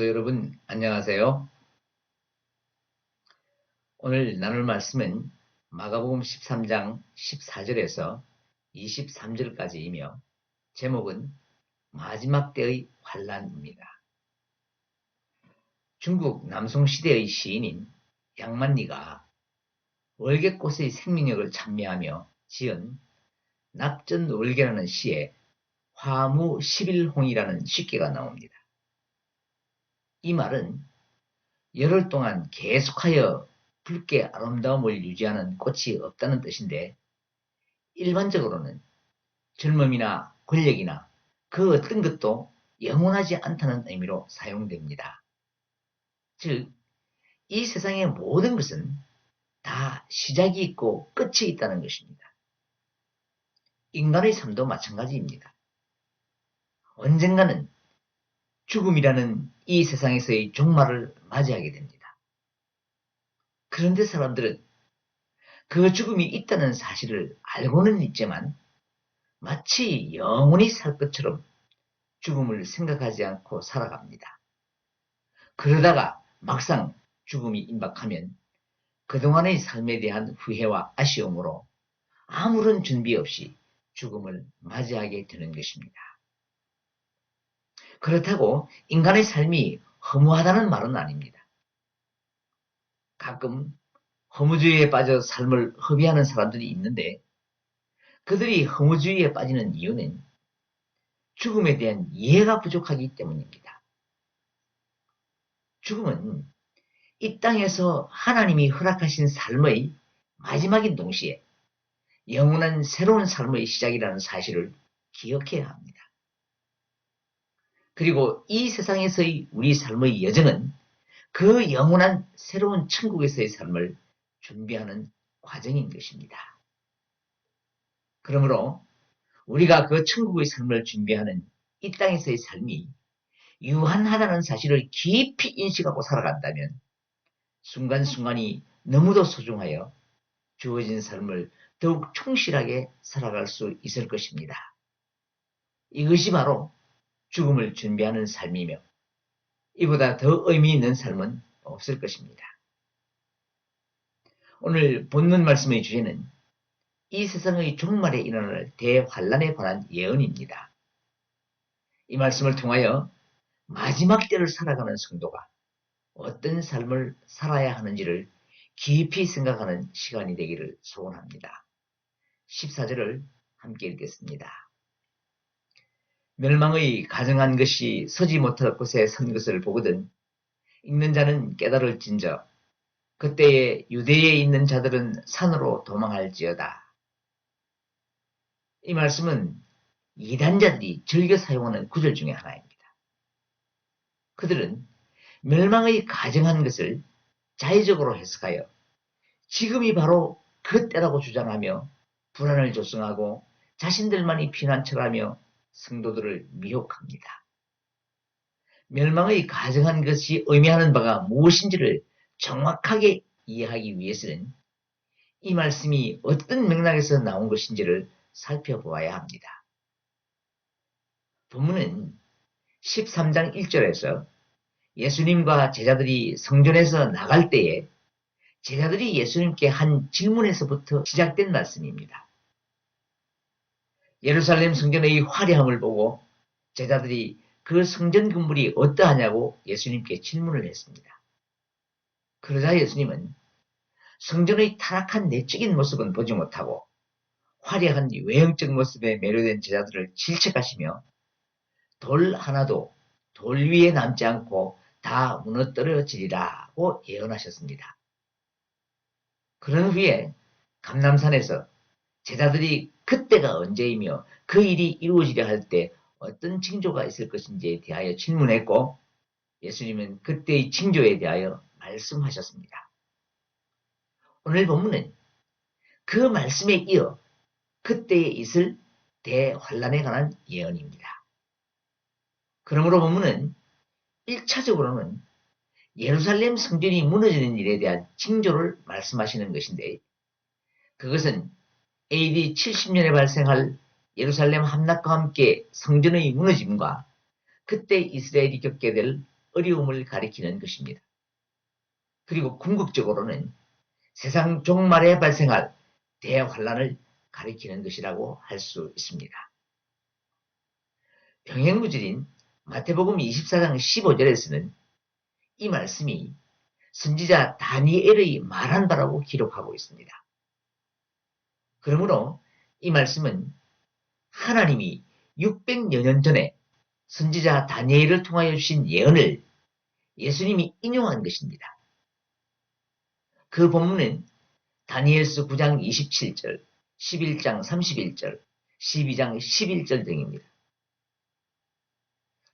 성도 여러분, 안녕하세요. 오늘 나눌 말씀은 마가복음 13장 14절에서 23절까지이며 제목은 마지막 때의 환란입니다. 중국 남송 시대의 시인인 양만리가 월계꽃의 생명력을 찬미하며 지은 납전 월계라는 시에 화무 11홍이라는 식계가 나옵니다. 이 말은 열흘 동안 계속하여 붉게 아름다움을 유지하는 꽃이 없다는 뜻인데 일반적으로는 젊음이나 권력이나 그 어떤 것도 영원하지 않다는 의미로 사용됩니다. 즉, 이 세상의 모든 것은 다 시작이 있고 끝이 있다는 것입니다. 인간의 삶도 마찬가지입니다. 언젠가는 죽음이라는 이 세상에서의 종말을 맞이하게 됩니다. 그런데 사람들은 그 죽음이 있다는 사실을 알고는 있지만 마치 영원히 살 것처럼 죽음을 생각하지 않고 살아갑니다. 그러다가 막상 죽음이 임박하면 그동안의 삶에 대한 후회와 아쉬움으로 아무런 준비 없이 죽음을 맞이하게 되는 것입니다. 그렇다고 인간의 삶이 허무하다는 말은 아닙니다. 가끔 허무주의에 빠져 삶을 허비하는 사람들이 있는데 그들이 허무주의에 빠지는 이유는 죽음에 대한 이해가 부족하기 때문입니다. 죽음은 이 땅에서 하나님이 허락하신 삶의 마지막인 동시에 영원한 새로운 삶의 시작이라는 사실을 기억해야 합니다. 그리고 이 세상에서의 우리 삶의 여정은 그 영원한 새로운 천국에서의 삶을 준비하는 과정인 것입니다. 그러므로 우리가 그 천국의 삶을 준비하는 이 땅에서의 삶이 유한하다는 사실을 깊이 인식하고 살아간다면 순간순간이 너무도 소중하여 주어진 삶을 더욱 충실하게 살아갈 수 있을 것입니다. 이것이 바로 죽음을 준비하는 삶이며 이보다 더 의미 있는 삶은 없을 것입니다. 오늘 본문 말씀의 주제는 이 세상의 종말에 일어날 대환란에 관한 예언입니다. 이 말씀을 통하여 마지막 때를 살아가는 성도가 어떤 삶을 살아야 하는지를 깊이 생각하는 시간이 되기를 소원합니다. 14절을 함께 읽겠습니다. 멸망의 가정한 것이 서지 못할 곳에 선 것을 보거든 읽는 자는 깨달을 진저 그때에 유대에 있는 자들은 산으로 도망할지어다. 이 말씀은 이단자들이 즐겨 사용하는 구절 중의 하나입니다. 그들은 멸망의 가정한 것을 자의적으로 해석하여 지금이 바로 그때라고 주장하며 불안을 조성하고 자신들만이 피난처라며 성도들을 미혹합니다. 멸망의 가정한 것이 의미하는 바가 무엇인지를 정확하게 이해하기 위해서는 이 말씀이 어떤 맥락에서 나온 것인지를 살펴보아야 합니다. 본문은 13장 1절에서 예수님과 제자들이 성전에서 나갈 때에 제자들이 예수님께 한 질문에서부터 시작된 말씀입니다. 예루살렘 성전의 화려함을 보고 제자들이 그 성전 건물이 어떠하냐고 예수님께 질문을 했습니다. 그러자 예수님은 성전의 타락한 내적인 모습은 보지 못하고 화려한 외형적 모습에 매료된 제자들을 질책하시며 돌 하나도 돌 위에 남지 않고 다 무너뜨려지리라고 예언하셨습니다. 그런 후에 감남산에서 제자들이 그때가 언제이며 그 일이 이루어지려 할 때 어떤 징조가 있을 것인지에 대하여 질문했고 예수님은 그때의 징조에 대하여 말씀하셨습니다. 오늘 본문은 그 말씀에 이어 그때에 있을 대환란에 관한 예언입니다. 그러므로 본문은 1차적으로는 예루살렘 성전이 무너지는 일에 대한 징조를 말씀하시는 것인데 그것은 AD 70년에 발생할 예루살렘 함락과 함께 성전의 무너짐과 그때 이스라엘이 겪게 될 어려움을 가리키는 것입니다. 그리고 궁극적으로는 세상 종말에 발생할 대환란을 가리키는 것이라고 할 수 있습니다. 병행무질인 마태복음 24장 15절에서는 이 말씀이 선지자 다니엘의 말한 바라고 기록하고 있습니다. 그러므로 이 말씀은 하나님이 600여 년 전에 선지자 다니엘을 통하여 주신 예언을 예수님이 인용한 것입니다. 그 본문은 다니엘스 9장 27절, 11장 31절, 12장 11절 등입니다.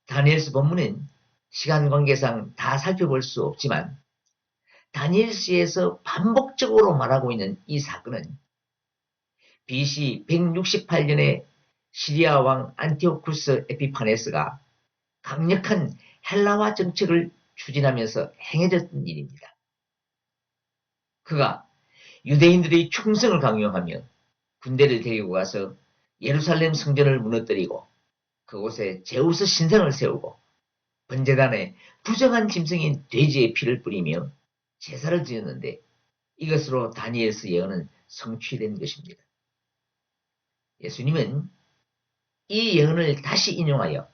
다니엘스 본문은 시간 관계상 다 살펴볼 수 없지만 다니엘스에서 반복적으로 말하고 있는 이 사건은 BC 168년에 시리아 왕 안티오쿠스 에피파네스가 강력한 헬라화 정책을 추진하면서 행해졌던 일입니다. 그가 유대인들의 충성을 강요하며 군대를 데리고 가서 예루살렘 성전을 무너뜨리고 그곳에 제우스 신상을 세우고 번제단에 부정한 짐승인 돼지의 피를 뿌리며 제사를 지었는데 이것으로 다니엘스 예언은 성취된 것입니다. 예수님은 이 예언을 다시 인용하여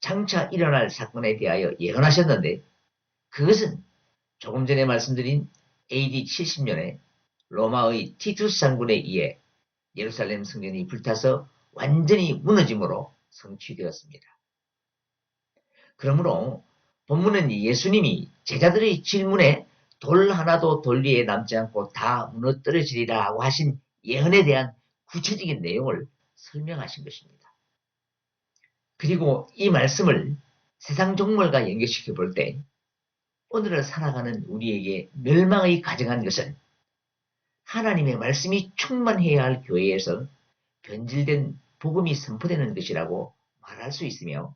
장차 일어날 사건에 대하여 예언하셨는데 그것은 조금 전에 말씀드린 AD 70년에 로마의 티투스 장군에 의해 예루살렘 성전이 불타서 완전히 무너짐으로 성취되었습니다. 그러므로 본문은 예수님이 제자들의 질문에 돌 하나도 돌 위에 남지 않고 다 무너뜨려지리라 고 하신 예언에 대한 구체적인 내용을 설명하신 것입니다. 그리고 이 말씀을 세상 종말과 연결시켜 볼 때 오늘을 살아가는 우리에게 멸망의 가정한 것은 하나님의 말씀이 충만해야 할 교회에서 변질된 복음이 선포되는 것이라고 말할 수 있으며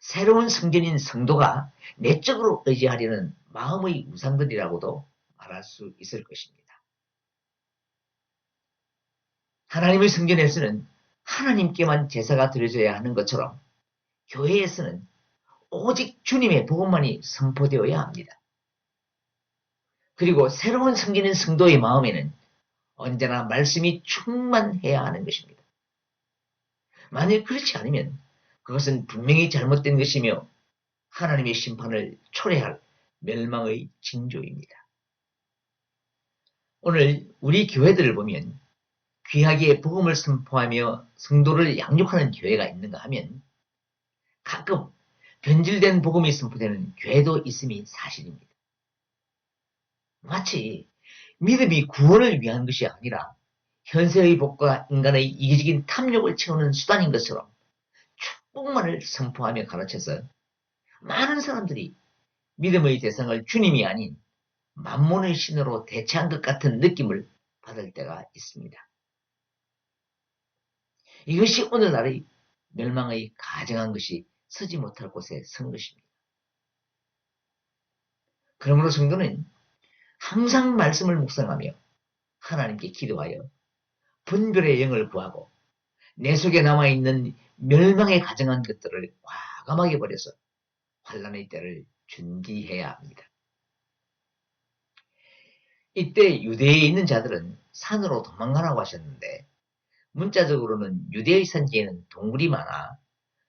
새로운 성전인 성도가 내적으로 의지하려는 마음의 우상들이라고도 말할 수 있을 것입니다. 하나님의 성전에서는 하나님께만 제사가 드려져야 하는 것처럼 교회에서는 오직 주님의 복음만이 선포되어야 합니다. 그리고 새로운 성전인 성도의 마음에는 언제나 말씀이 충만해야 하는 것입니다. 만일 그렇지 않으면 그것은 분명히 잘못된 것이며 하나님의 심판을 초래할 멸망의 징조입니다. 오늘 우리 교회들을 보면 귀하게 복음을 선포하며 성도를 양육하는 교회가 있는가 하면 가끔 변질된 복음이 선포되는 교회도 있음이 사실입니다. 마치 믿음이 구원을 위한 것이 아니라 현세의 복과 인간의 이기적인 탐욕을 채우는 수단인 것처럼 축복만을 선포하며 가르쳐서 많은 사람들이 믿음의 대상을 주님이 아닌 만몬의 신으로 대체한 것 같은 느낌을 받을 때가 있습니다. 이것이 오늘날의 멸망의 가정한 것이 서지 못할 곳에 선 것입니다. 그러므로 성도는 항상 말씀을 묵상하며 하나님께 기도하여 분별의 영을 구하고 내 속에 남아있는 멸망에 가정한 것들을 과감하게 버려서 환란의 때를 준비해야 합니다. 이때 유대에 있는 자들은 산으로 도망가라고 하셨는데 문자적으로는 유대의 산지에는 동굴이 많아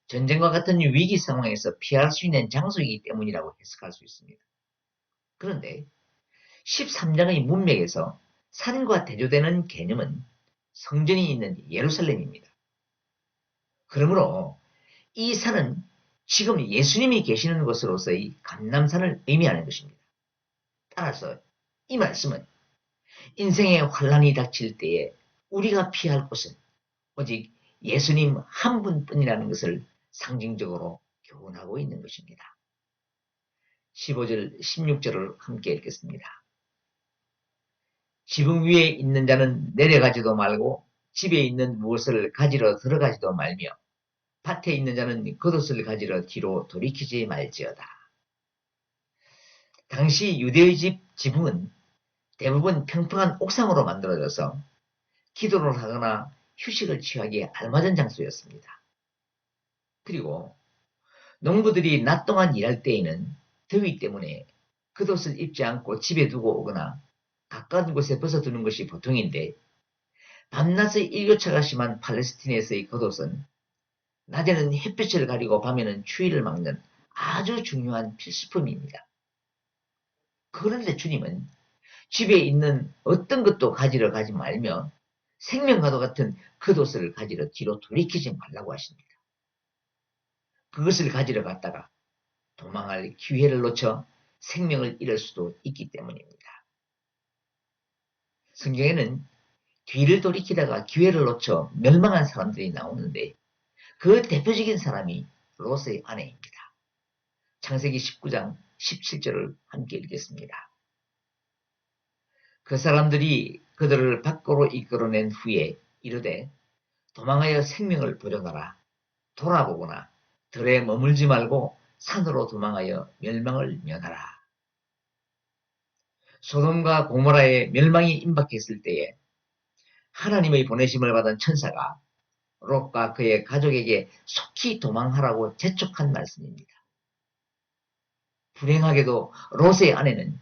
전쟁과 같은 위기 상황에서 피할 수 있는 장소이기 때문이라고 해석할 수 있습니다. 그런데 13장의 문맥에서 산과 대조되는 개념은 성전이 있는 예루살렘입니다. 그러므로 이 산은 지금 예수님이 계시는 곳으로서의 감남산을 의미하는 것입니다. 따라서 이 말씀은 인생의 환란이 닥칠 때에 우리가 피할 곳은 오직 예수님 한 분뿐이라는 것을 상징적으로 교훈하고 있는 것입니다. 15절, 16절을 함께 읽겠습니다. 지붕 위에 있는 자는 내려가지도 말고 집에 있는 무엇을 가지러 들어가지도 말며 밭에 있는 자는 겉옷을 가지러 뒤로 돌이키지 말지어다. 당시 유대의 집 지붕은 대부분 평평한 옥상으로 만들어져서 기도를 하거나 휴식을 취하기에 알맞은 장소였습니다. 그리고 농부들이 낮 동안 일할 때에는 더위 때문에 겉옷을 입지 않고 집에 두고 오거나 가까운 곳에 벗어두는 것이 보통인데 밤낮의 일교차가 심한 팔레스틴에서의 겉옷은 낮에는 햇빛을 가리고 밤에는 추위를 막는 아주 중요한 필수품입니다. 그런데 주님은 집에 있는 어떤 것도 가지러 가지 말며 생명과도 같은 겉옷을 가지러 뒤로 돌이키지 말라고 하십니다. 그것을 가지러 갔다가 도망할 기회를 놓쳐 생명을 잃을 수도 있기 때문입니다. 성경에는 뒤를 돌이키다가 기회를 놓쳐 멸망한 사람들이 나오는데 그 대표적인 사람이 로스의 아내입니다. 창세기 19장 17절을 함께 읽겠습니다. 그 사람들이 그들을 밖으로 이끌어낸 후에 이르되 도망하여 생명을 보존하라. 돌아보거나 들에 머물지 말고 산으로 도망하여 멸망을 면하라. 소돔과 고모라의 멸망이 임박했을 때에 하나님의 보내심을 받은 천사가 롯과 그의 가족에게 속히 도망하라고 재촉한 말씀입니다. 불행하게도 롯의 아내는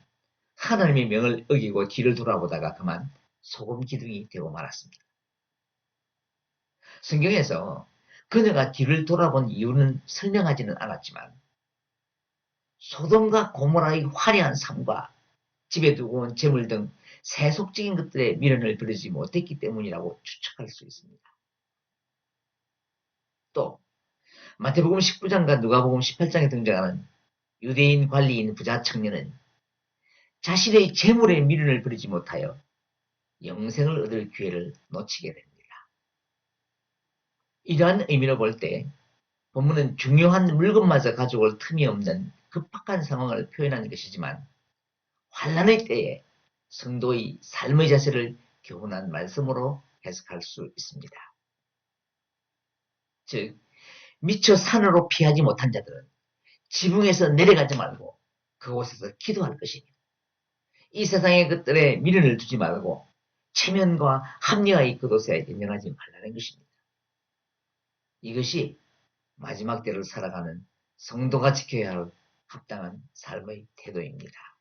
하나님의 명을 어기고 뒤를 돌아보다가 그만 소금 기둥이 되고 말았습니다. 성경에서 그녀가 뒤를 돌아본 이유는 설명하지는 않았지만 소돔과 고모라의 화려한 삶과 집에 두고 온 재물 등 세속적인 것들에 미련을 버리지 못했기 때문이라고 추측할 수 있습니다. 또 마태복음 19장과 누가복음 18장에 등장하는 유대인 관리인 부자 청년은 자신의 재물에 미련을 버리지 못하여 영생을 얻을 기회를 놓치게 됩니다. 이러한 의미로 볼 때 본문은 중요한 물건마저 가져올 틈이 없는 급박한 상황을 표현하는 것이지만 환란의 때에 성도의 삶의 자세를 교훈한 말씀으로 해석할 수 있습니다. 즉 미처 산으로 피하지 못한 자들은 지붕에서 내려가지 말고 그곳에서 기도할 것입니다. 이 세상의 것들에 미련을 두지 말고 체면과 합리화의 그곳에 연연하지 말라는 것입니다. 이것이 마지막 때를 살아가는 성도가 지켜야 할 합당한 삶의 태도입니다.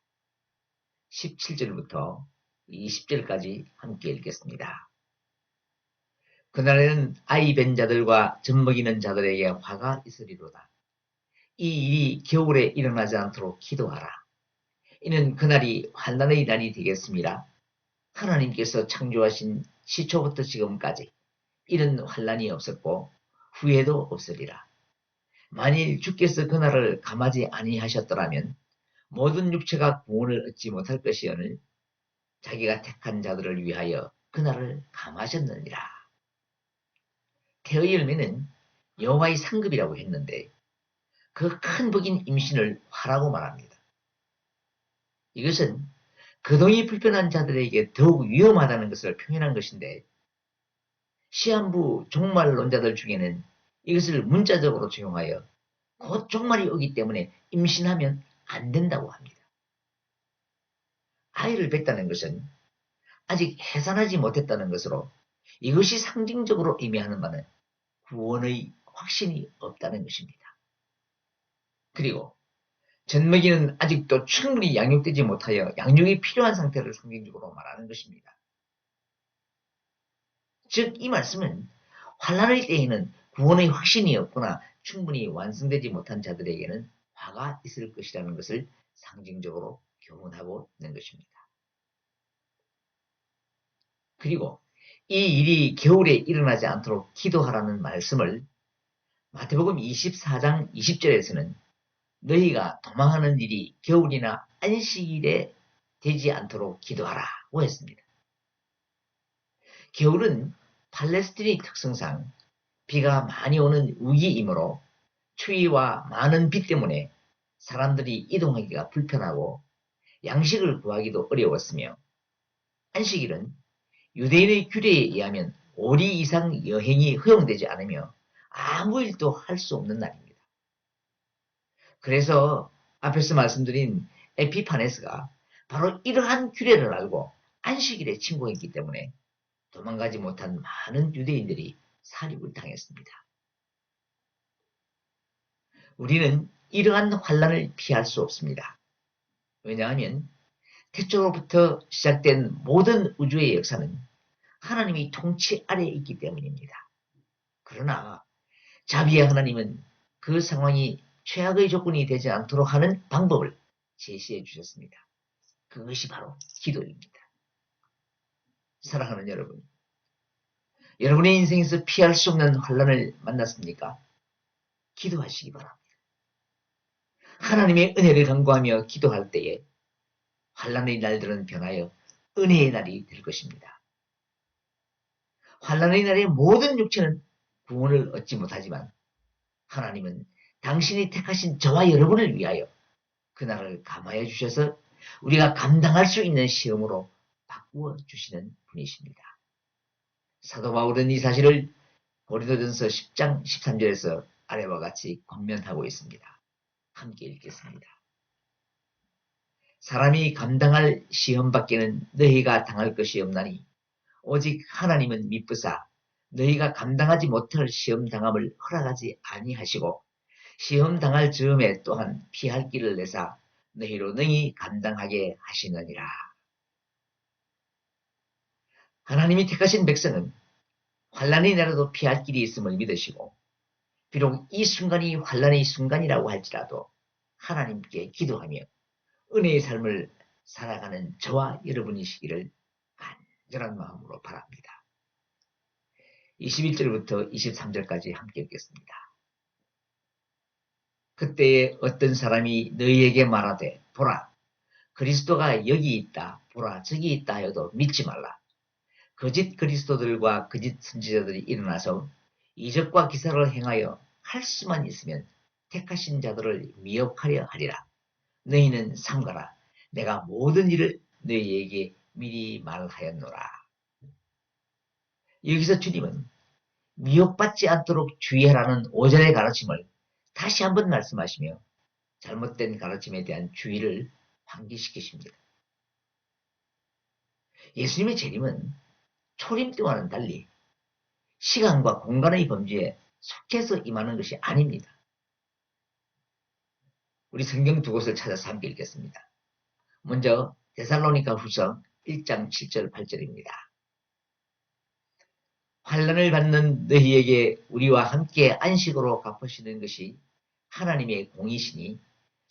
17절부터 20절까지 함께 읽겠습니다. 그날에는 아이 벤 자들과 젖먹이는 자들에게 화가 있으리로다. 이 일이 겨울에 일어나지 않도록 기도하라. 이는 그날이 환난의 날이 되겠습니다. 하나님께서 창조하신 시초부터 지금까지 이런 환란이 없었고 후회도 없으리라. 만일 주께서 그날을 감하지 아니하셨더라면 모든 육체가 구원을 얻지 못할 것이오늘 자기가 택한 자들을 위하여 그날을 감하셨느니라. 태의 열매는 여호와의 상급이라고 했는데 그 큰 복인 임신을 화라고 말합니다. 이것은 그동이 불편한 자들에게 더욱 위험하다는 것을 표현한 것인데 시한부 종말론자들 중에는 이것을 문자적으로 적용하여 곧 종말이 오기 때문에 임신하면 안 된다고 합니다. 아이를 뱉다는 것은 아직 해산하지 못했다는 것으로 이것이 상징적으로 의미하는 바는 구원의 확신이 없다는 것입니다. 그리고 젖먹이는 아직도 충분히 양육되지 못하여 양육이 필요한 상태를 상징적으로 말하는 것입니다. 즉 이 말씀은 환란의 때에는 구원의 확신이 없거나 충분히 완성되지 못한 자들에게는 화가 있을 것이라는 것을 상징적으로 교훈하고 있는 것입니다. 그리고 이 일이 겨울에 일어나지 않도록 기도하라는 말씀을 마태복음 24장 20절에서는 너희가 도망하는 일이 겨울이나 안식일에 되지 않도록 기도하라고 했습니다. 겨울은 팔레스틴의 특성상 비가 많이 오는 우기이므로 추위와 많은 비 때문에 사람들이 이동하기가 불편하고 양식을 구하기도 어려웠으며 안식일은 유대인의 규례에 의하면 5리 이상 여행이 허용되지 않으며 아무 일도 할 수 없는 날입니다. 그래서 앞에서 말씀드린 에피파네스가 바로 이러한 규례를 알고 안식일에 침공했기 때문에 도망가지 못한 많은 유대인들이 사륙을 당했습니다. 우리는 이러한 환란을 피할 수 없습니다. 왜냐하면 태초로부터 시작된 모든 우주의 역사는 하나님이 통치 아래에 있기 때문입니다. 그러나 자비의 하나님은 그 상황이 최악의 조건이 되지 않도록 하는 방법을 제시해 주셨습니다. 그것이 바로 기도입니다. 사랑하는 여러분, 여러분의 인생에서 피할 수 없는 환란을 만났습니까? 기도하시기 바랍니다. 하나님의 은혜를 간구하며 기도할 때에 환란의 날들은 변하여 은혜의 날이 될 것입니다. 환란의 날에 모든 육체는 구원을 얻지 못하지만 하나님은 당신이 택하신 저와 여러분을 위하여 그날을 감화해 주셔서 우리가 감당할 수 있는 시험으로 바꾸어 주시는 분이십니다. 사도 바울은 이 사실을 고린도전서 10장 13절에서 아래와 같이 권면하고 있습니다. 함께 읽겠습니다. 사람이 감당할 시험 밖에는 너희가 당할 것이 없나니 오직 하나님은 미쁘사 너희가 감당하지 못할 시험 당함을 허락하지 아니하시고 시험 당할 즈음에 또한 피할 길을 내사 너희로 능히 감당하게 하시느니라. 하나님이 택하신 백성은 환란이 내려도 피할 길이 있음을 믿으시고 비록 이 순간이 환란의 순간이라고 할지라도 하나님께 기도하며 은혜의 삶을 살아가는 저와 여러분이시기를 간절한 마음으로 바랍니다. 21절부터 23절까지 함께 읽겠습니다. 그때에 어떤 사람이 너희에게 말하되 보라 그리스도가 여기 있다 보라 저기 있다 하여도 믿지 말라. 거짓 그리스도들과 거짓 선지자들이 일어나서 이적과 기사를 행하여 할 수만 있으면 택하신 자들을 미혹하려 하리라. 너희는 삼가라. 내가 모든 일을 너희에게 미리 말하였노라. 여기서 주님은 미혹받지 않도록 주의하라는 오전의 가르침을 다시 한번 말씀하시며 잘못된 가르침에 대한 주의를 환기시키십니다. 예수님의 재림은 초림 때와는 달리 시간과 공간의 범주에 속해서 임하는 것이 아닙니다. 우리 성경 두 곳을 찾아서 함께 읽겠습니다. 먼저 데살로니가 후서 1장 7절 8절입니다. 환란을 받는 너희에게 우리와 함께 안식으로 갚으시는 것이 하나님의 공이시니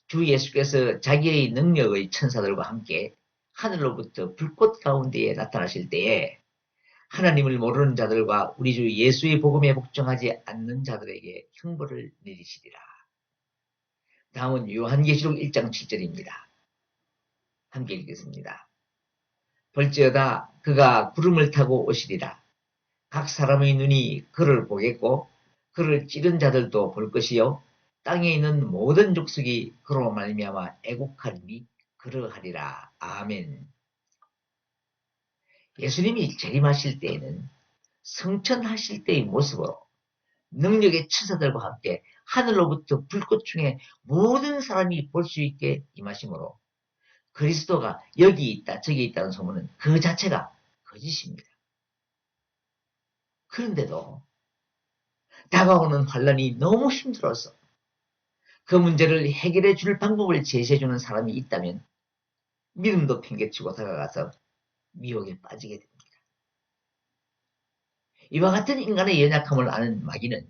주 예수께서 자기의 능력의 천사들과 함께 하늘로부터 불꽃 가운데에 나타나실 때에 하나님을 모르는 자들과 우리 주 예수의 복음에 복종하지 않는 자들에게 형벌을 내리시리라. 다음은 요한계시록 1장 7절입니다. 함께 읽겠습니다. 벌지어다 그가 구름을 타고 오시리라. 각 사람의 눈이 그를 보겠고 그를 찌른 자들도 볼 것이요 땅에 있는 모든 족속이 그로 말미암아 애국하리니 그러하리라. 아멘. 예수님이 재림하실 때에는 성천하실 때의 모습으로 능력의 천사들과 함께 하늘로부터 불꽃 중에 모든 사람이 볼 수 있게 임하심으로 그리스도가 여기 있다 저기 있다는 소문은 그 자체가 거짓입니다. 그런데도 다가오는 환란이 너무 힘들어서 그 문제를 해결해 줄 방법을 제시해 주는 사람이 있다면 믿음도 팽개치고 다가가서 미혹에 빠지게 됩니다. 이와 같은 인간의 연약함을 아는 마귀는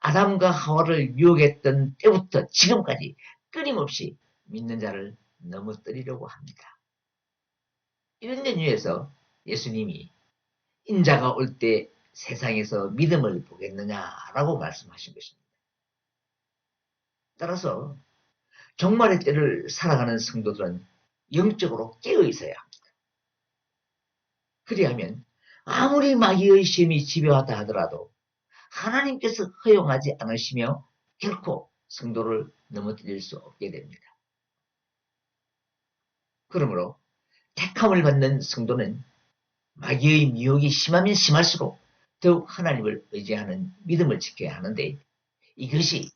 아담과 하와를 유혹했던 때부터 지금까지 끊임없이 믿는 자를 넘어뜨리려고 합니다. 이런 연유에서 예수님이 인자가 올 때 세상에서 믿음을 보겠느냐라고 말씀하신 것입니다. 따라서 종말의 때를 살아가는 성도들은 영적으로 깨어 있어야. 그리하면 아무리 마귀의 시험이 집요하다 하더라도 하나님께서 허용하지 않으시며 결코 성도를 넘어뜨릴 수 없게 됩니다. 그러므로 택함을 받는 성도는 마귀의 미혹이 심하면 심할수록 더욱 하나님을 의지하는 믿음을 지켜야 하는데 이것이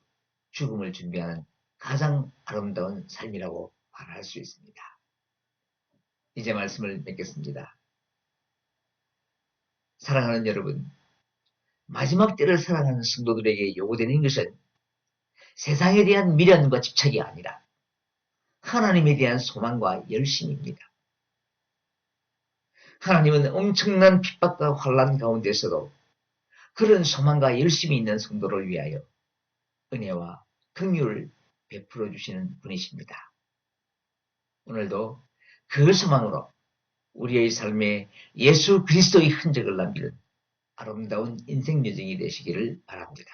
죽음을 준비하는 가장 아름다운 삶이라고 바랄 수 있습니다. 이제 말씀을 맺겠습니다. 사랑하는 여러분, 마지막 때를 살아가는 성도들에게 요구되는 것은 세상에 대한 미련과 집착이 아니라 하나님에 대한 소망과 열심입니다. 하나님은 엄청난 핍박과 환란 가운데서도 그런 소망과 열심이 있는 성도를 위하여 은혜와 긍휼을 베풀어 주시는 분이십니다. 오늘도 그 소망으로 우리의 삶에 예수 그리스도의 흔적을 남기는 아름다운 인생 여정이 되시기를 바랍니다.